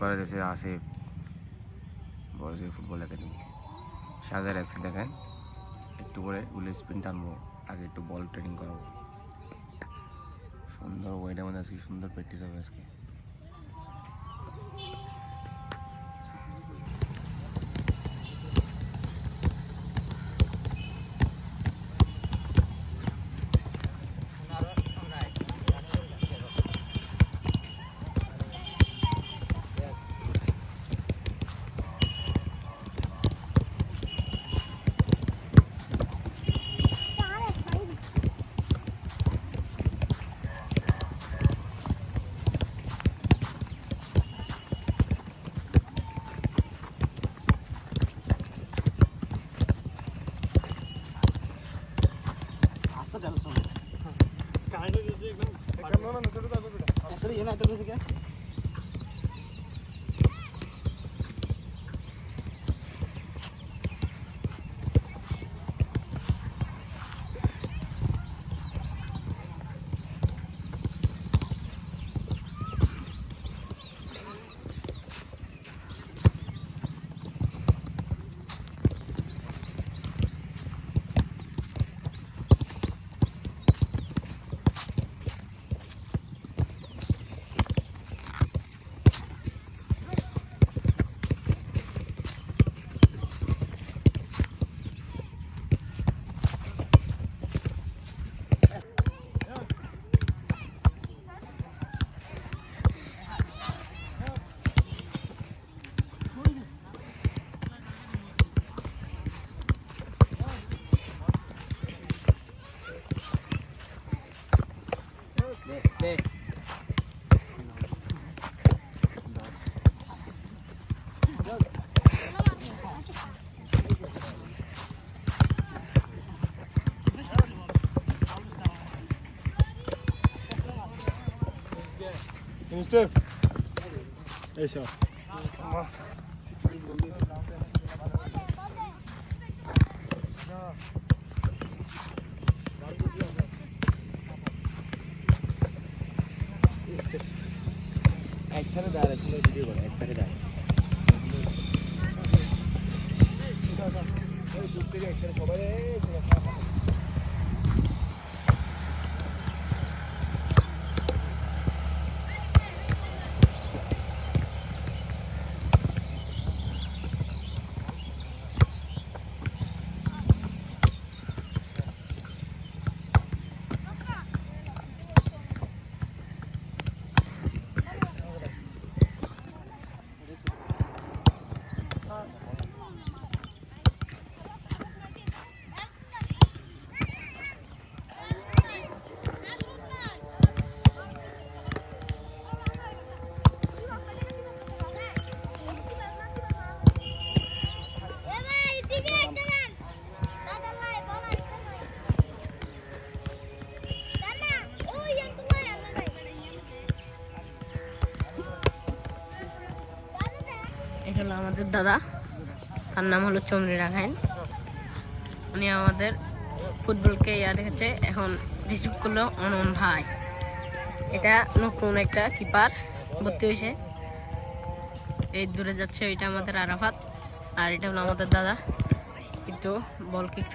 করে দিয়েছে আসিফ বলছে ফুটবল একাডেমি সাজার একসি দেখেন। একটু করে গুলি স্পিন টানবো। আগে একটু বল ট্রেনিং করাবো। সুন্দর ওয়েটের মধ্যে আজকে সুন্দর প্র্যাকটিস হবে আজকে। Müslüm. Eş al. Tamam. Eksene dairesinde gidiyor bak, eksene daire. Evet, dur, dur, eksene, sobayla, dur, sobayla. দাদা, তার নাম হলো চমরি রাখাইন উনি আমাদের ফুটবলকে ইয়া রেখেছে, এখন রিসিভ করল অনন ভাই। এটা নতুন একটা কিপার ভর্তি হয়েছে। এই দূরে যাচ্ছে ওইটা আমাদের আরাফাত, আর এটা হলো আমাদের দাদা। কিন্তু বল কিক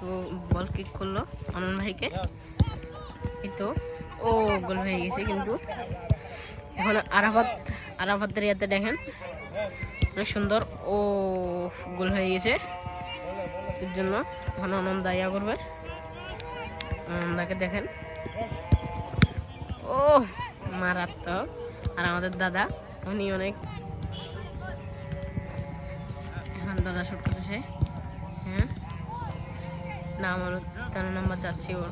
বল কিক করল অনন ভাইকে। কিন্তু ও গোল হয়ে গেছে, কিন্তু এখন আরাফাত, আরাফাতের ইয়াতে দেখেন সুন্দর। ও গোল হয়ে গেছে। এর জন্য এখন অনন্দা ইয়া করবে। অনন্দাকে দেখেন। ও মারাত্মক। আর আমাদের দাদা, উনি অনেক এখন দাদা শুট করতেছে। হ্যাঁ? নাম হলো তেরো নম্বর যাচ্ছি ওর।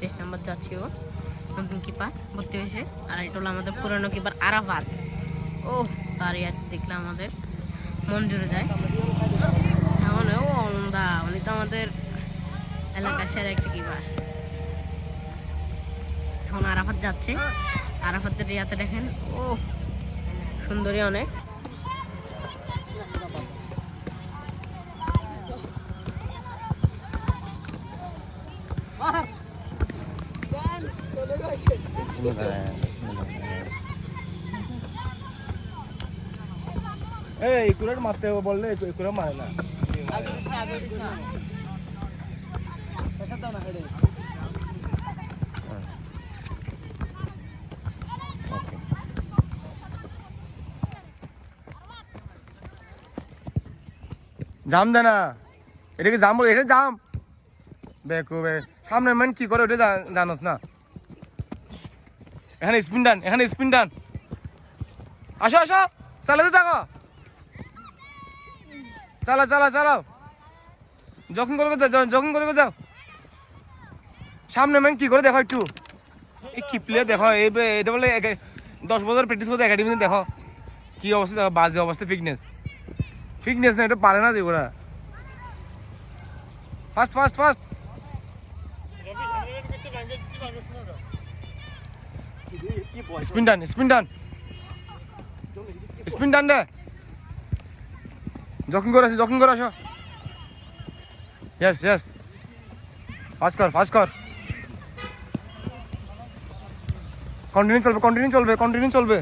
তেইশ নম্বর যাচ্ছি ও নতুন কিপার ভর্তি হয়েছে। আর এটা হলো আমাদের পুরনো কিপার আরাফাত। ও তার ইয়ার দেখলে আমাদের। মন জুড়ে যায়। এখন ও অনন্দা উনি তো আমাদের এলাকার সেরা একটা কিপার এখন আরাফাত যাচ্ছে। আরাফাতের ইয়াতে দেখেন ও সুন্দরী অনেক। এই জাম দে না। এটা কি জাম বলে? এটা জাম। বেকু বে সামনে ম্যান কি করে ওটা জানোস না। এখানে স্পিন ডান, এখানে স্পিন ডান। আসো আসো। চালাতে থাকো চালা চালা চালাও যখন করে যাও যখন করে যাও। সামনে ম্যান কি করে দেখো একটু? কি প্লেয়ার দেখো, এই এটা বলে দশ বছর প্র্যাকটিস করতে একাডেমিতে দেখো। কি অবস্থা, দেখো, বাজে অবস্থা ফিটনেস ফিটনেস না, এটা পারে না যেগুলা fast fast fast spin done spin done spin done দে। জকিং করে আসো জকিং করে আসো। ইয়েস ইয়েস ফাস্ট কর ফাস্ট কর কন্টিনিউ চলবে কন্টিনিউ চলবে কন্টিনিউ চলবে।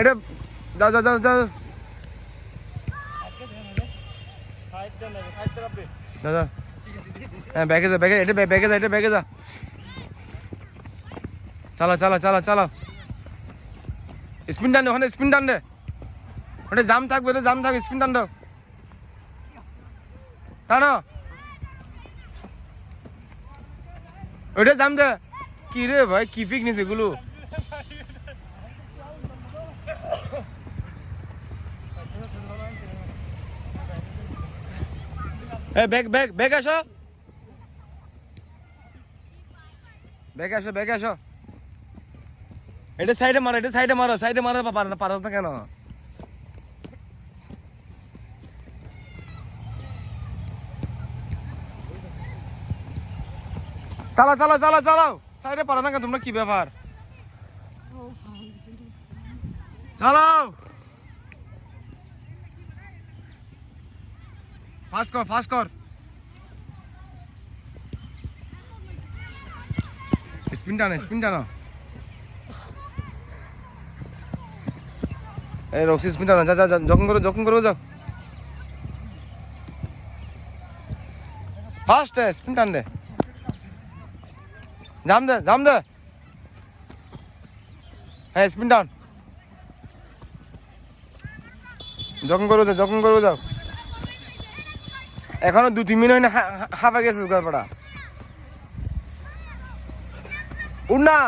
এটা, যাও যাও যাও যাও। দাদা হ্যাঁ ব্যাগে যা ব্যাগে এটা ব্যাগে যা, এটা ব্যাগে যা। চালা চালা চালা চালা স্পিন ডান দে, ওখানে স্পিন ডান দে। ওটা জাম থাকবে ওটা জাম থাকবে স্পিন টান টানো। ওটা জাম দে। কি রে ভাই, কি ফিকনিস এগুলো? ব্যাগ ব্যাগ ব্যাগ আসো। ব্যাগ আসো ব্যাগ আসো। এটা সাইডে মারো, এটা সাইডে মারো সাইডে মারো, পারো না পারো না কেন? চালাও চালাও চালাও চালাও। সাইডে পারো না তোমরা কি ব্যাপার? চালাও। ফাস্ট কর ফাস্ট কর। স্পিন টানো স্পিন টানো। এই রক্সি, স্পিন টানো, যা যা যখন করো যখন করো, যাও। ফাস্ট স্পিন টান দে। জাম দে জাম দে হ্যাঁ স্পিন ডাউন যখন করব যাও যখন করব যাও এখনও দু তিন মিনিট হয় না হাফা গেছিস গল্পটা উড় না